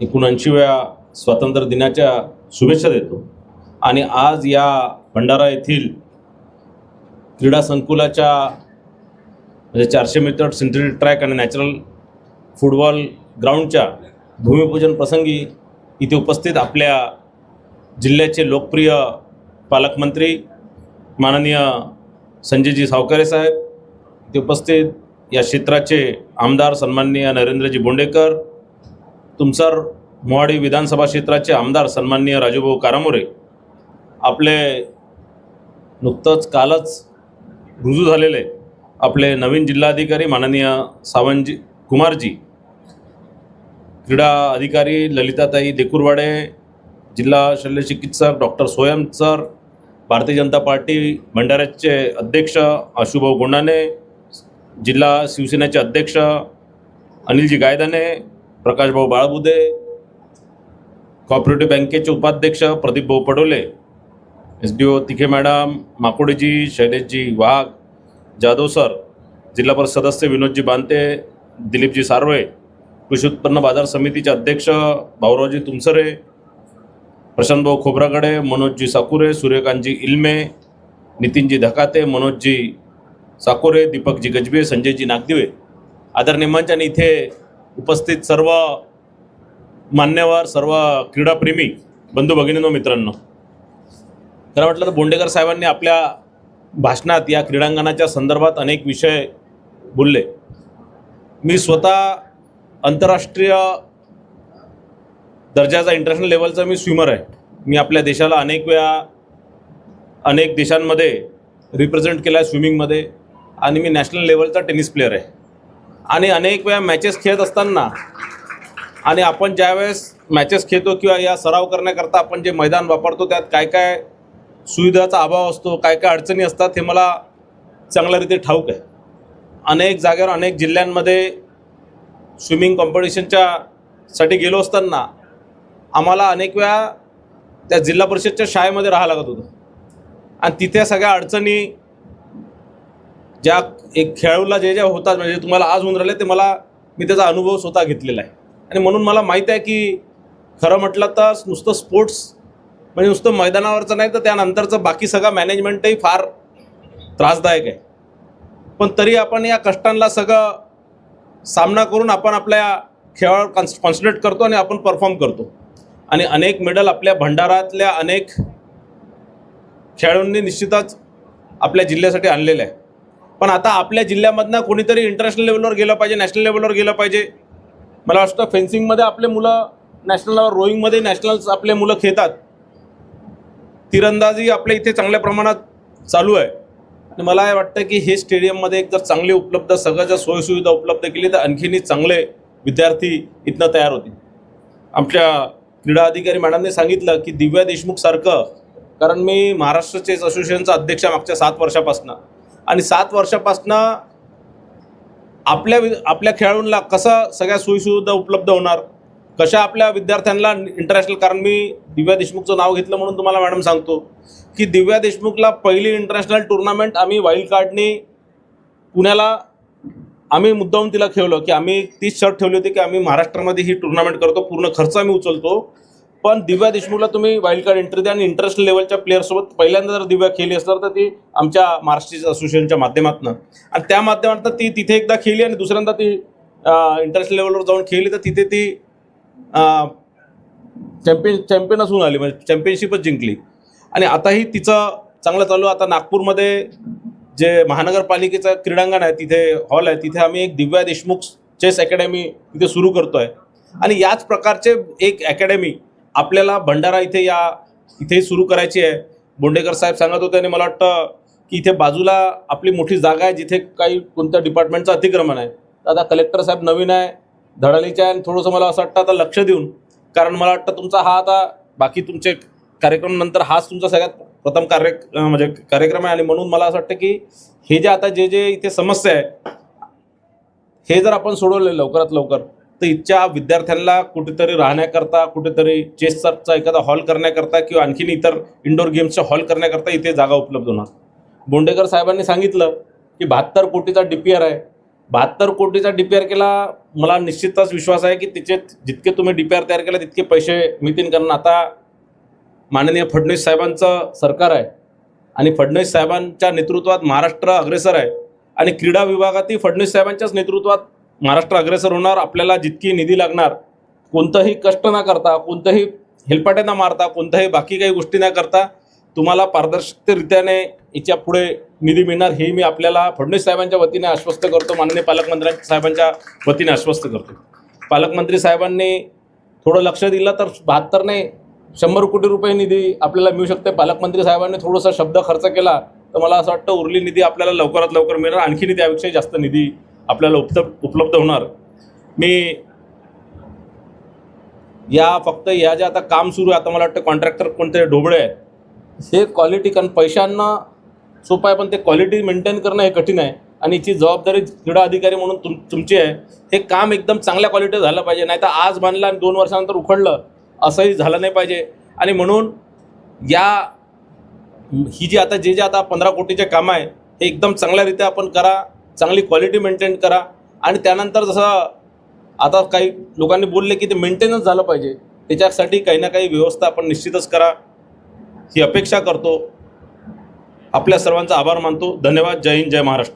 एकोणऐंशीव्या स्वातंत्र्य दिनाच्या शुभेच्छा देतो. आणि आज या भंडारा येथील क्रीडा संकुलाच्या म्हणजे चारशे मीटर सिंथेटिक ट्रॅक आणि नॅचरल फुटबॉल ग्राउंडच्या भूमिपूजन प्रसंगी इथे उपस्थित आपल्या जिल्ह्याचे लोकप्रिय पालकमंत्री माननीय संजयजी सावकारे साहेब इथे उपस्थित या क्षेत्राचे आमदार सन्माननीय नरेंद्रजी बोंडेकर तुमसर मोहाडी विधानसभा क्षेत्राचे आमदार सन्माननीय राजूभाऊ कारामोरे आपले नुकतंच कालच रुजू झालेले आपले नवीन जिल्हाधिकारी माननीय सावंतजी कुमारजी क्रीडा अधिकारी ललिताताई देकुरवाडे जिल्हा शल्यचिकित्सक doctor Soyam sir Bharatiya Janata party भंडाऱ्याचे अध्यक्ष आशुभाऊ गोंडाने जिल्हा शिवसेनेचे अध्यक्ष अनिलजी गायदाने प्रकाशभाऊ बाळबुदे कॉपरेटिव्ह बँकेचे उपाध्यक्ष प्रदीप भाऊ Padole S D O Tikhe madam माकोडेजी शैलेशजी वाघ जाधव सर जिल्हा परिषद सदस्य विनोदजी बांते दिलीपजी सारवे कृषी उत्पन्न बाजार समितीचे अध्यक्ष भाऊरावजी तुमसरे प्रशांतभाऊ खोब्रागडे मनोजजी साकुरे सूर्यकांतजी इल्मे नितीनजी धकाते मनोजजी साकोरे दीपकजी गजबे संजयजी नागदिवे. आदरणीय मंच आणि इथे उपस्थित सर्व मान्यवर सर्व क्रीडाप्रेमी बंधू भगिनींनो मित्रांनो. खरं म्हटलं तर बोंडेकर साहेबांनी आपल्या भाषणात या क्रीडांगणाच्या संदर्भात अनेक विषय बोलले. मी स्वतः आंतरराष्ट्रीय दर्जाचा इंटरनॅशनल लेवलचा मी स्विमर आहे. मी आपल्या देशाला अनेक वेळा अनेक देशांमध्ये रिप्रेझेंट केला आहे स्विमिंगमध्ये आणि मी नॅशनल लेवलचा टेनिस प्लेअर आहे. आणि अनेक वेळा मॅचेस खेळत असताना आणि आपण ज्यावेळेस मॅचेस खेळतो किंवा या सराव करण्याकरता आपण जे मैदान वापरतो त्यात काय काय सुविधाचा अभाव असतो काय काय अडचणी असतात हे मला चांगल्यारीती ठाऊक आहे. अनेक जागेवर अनेक जिल्ह्यांमध्ये स्विमिंग कॉम्पिटिशनच्या साठी गेलो असताना आम्हाला अनेक वेळा त्या जिल्हा परिषदच्या शाळेमध्ये राहावं लागत होतं. आणि तिथे सगळ्या अडचणी ज्या एक खेळाडूला जे ज्या होतात म्हणजे तुम्हाला आज होऊन राहिले ते मला मी त्याचा अनुभव स्वतः घेतलेला आहे. आणि म्हणून मला माहीत आहे की खरं म्हटलं तर नुसतं स्पोर्ट्स म्हणजे नुसतं मैदानावरचं नाही तर त्यानंतरचं बाकी सगळं मॅनेजमेंटही फार त्रासदायक आहे. पण तरी आपण या कष्टांना सगळं सामना करून आपण आपल्या खेळावर कॉन्स कॉन्सन्ट्रेट करतो आणि आपण परफॉर्म करतो. आणि अनेक मेडल आपल्या भंडारातल्या अनेक खेळाडूंनी निश्चितच आपल्या जिल्ह्यासाठी आणलेलं आहे. पण आता आपल्या जिल्ह्यामधनं कोणीतरी इंटरनॅशनल लेवलवर गेलं पाहिजे नॅशनल लेवलवर गेलं पाहिजे. मला वाटतं फेन्सिंगमध्ये आपले मुलं नॅशनल रोईंगमध्ये नॅशनल्स आपले मुलं खेळतात. तिरंदाजी आपल्या इथे चांगल्या प्रमाणात चालू आहे. आणि मला हे वाटतं की हे स्टेडियममध्ये एक जर चांगले उपलब्ध सगळ्या जर सोयीसुविधा उपलब्ध केली तर आणखीनही चांगले विद्यार्थी इथनं तयार होतील. आमच्या क्रीडा अधिकारी मॅडमने सांगितलं की दिव्या देशमुखसारखं कारण मी महाराष्ट्र चेस असोसिएशनचा अध्यक्ष मागच्या सात वर्षापासनं. आणि सात वर्षापासनं आपल्या वि आपल्या खेळाडूंना कसं सगळ्या सोयीसुविधा उपलब्ध होणार? कशा आपल्या विद्यार्थ्यांना इंटरनॅशनल कारण मी दिव्या देशमुखचं नाव घेतलं म्हणून तुम्हाला मॅडम सांगतो की दिव्या देशमुखला पहिली इंटरनॅशनल टुर्नामेंट आम्ही वाईल्ड कार्डनी पुण्याला आम्ही मुद्दाहून तिला खेळलो की आम्ही तीच शर्ट ठेवली होती की आम्ही महाराष्ट्रामध्ये ही टुर्नामेंट करतो पूर्ण खर्च आम्ही उचलतो. पण दिव्या देशमुखला तुम्ही वाईल्ड कार्ड एंट्री द्या आणि इंटरनॅशनल लेवलच्या प्लेअरसोबत पहिल्यांदा जर दिव्या खेळली असणार तर ती आमच्या महाराष्ट्र असोसिएशनच्या माध्यमातून. आणि त्या माध्यमातून ती तिथे एकदा खेळली आणि दुसऱ्यांदा ती इंटरनॅशनल लेवलवर जाऊन खेळली तर तिथे ती चॅम्पियन चॅम्पियनच होऊन आली म्हणजे चॅम्पियनशिपच जिंकली. आणि आताही तिचं चांगलं चालू आता नागपूरमध्ये जे महानगरपालिकेचं क्रीडांगण आहे तिथे हॉल आहे तिथे आम्ही एक दिव्या देशमुख चेस अकॅडमी तिथे सुरू करतो आहे आणि याच प्रकारचे एक अकॅडमी आपल्याला भंडारा इथे या इथे सुरू करायची आहे. बोंडेकर साहेब सांगत होते आणि मला वाटतं की इथे बाजूला आपली मोठी जागा आहे जिथे काही कोणत्या डिपार्टमेंटचं अतिक्रमण आहे. तर आता कलेक्टर साहेब नवीन आहे धडालीचे आहे आणि थोडंसं मला असं वाटतं आता लक्ष देऊन कारण मला वाटतं तुमचा हा आता बाकी तुमचे कार्यक्रम नंतर हाच तुमचा सगळ्यात प्रथम कार्य म्हणजे कार्यक्रम आहे आणि म्हणून मला असं वाटतं की हे जे आता जे जे इथे समस्या आहे हे जर आपण सोडवले लवकरात लवकर तर इथच्या विद्यार्थ्यांना कुठेतरी राहण्याकरता कुठेतरी चेसचा एखादा हॉल करण्याकरता किंवा आणखीन इतर इंडोर गेम्सचा हॉल करण्याकरता इथे जागा उपलब्ध होणार. बोंडेकर साहेबांनी सांगितलं की बहात्तर कोटीचा डी पी आर आहे. बहात्तर कोटीचा डी पी आर केला मला निश्चितच विश्वास आहे की तिचे जितके तुम्ही डी पी आर तयार केला तितके पैसे मिळतील. कारण आता माननीय फडणवीस साहेबांचं सरकार आहे. आणि फडणवीस साहेबांच्या नेतृत्वात महाराष्ट्र अग्रेसर आहे. आणि क्रीडा विभागातही फडणवीस साहेबांच्याच नेतृत्वात महाराष्ट्र अग्रेसर होणार आपल्याला जितकी निधी लागणार कोणतंही कष्ट न करता कोणतंही हेलपाटे न मारता कोणत्याही बाकी काही गोष्टी न करता तुम्हाला पारदर्शकरित्याने याच्यापुढे निधी मिळणार हे मी आपल्याला फडणवीस साहेबांच्या वतीने आश्वस्त करतो माननीय पालकमंत्री साहेबांच्या वतीने आश्वस्त करतो. पालकमंत्री साहेबांनी थोडं लक्ष दिलं तर बहात्तर नाही शंभर कोटी रुपये निधी आपल्याला मिळू शकते. पालकमंत्री साहेबांनी थोडासा शब्द खर्च केला तर मला असं वाटतं उरली निधी आपल्याला लवकरात लवकर मिळणार आणखीन त्यापेक्षा जास्त निधी आपल्याला उपलब्ध उपलब्ध होणार. मी या फक्त या ज्या आता काम सुरू आहे आता मला वाटतं कॉन्ट्रॅक्टर कोणते ढोबळे आहेत. हे क्वालिटी कारण पैशांना सोपं आहे पण ते क्वालिटी मेंटेन करणं हे कठीण आहे. आणि याची जबाबदारी क्रीडा अधिकारी म्हणून तुम तुमची आहे. हे काम एकदम चांगल्या क्वालिटीचं झालं पाहिजे. नाही तर आज बांधलं आणि दोन वर्षानंतर उखडलं असंही झालं नाही पाहिजे. आणि म्हणून या ही जी आता जे जे आता पंधरा कोटीचे कामं आहे हे एकदम चांगल्यारीत्या आपण करा. चांगली क्वालिटी मेंटेन करा. आणि त्यानंतर जसं आता काही लोकांनी बोलले की ते मेंटेनन्स झालं पाहिजे. त्याच्यासाठी काही ना काही व्यवस्था आपण निश्चितच करा. ही अपेक्षा करतो. आपल्या सर्वांचा आभार मानतो. धन्यवाद. जय हिंद जय महाराष्ट्र.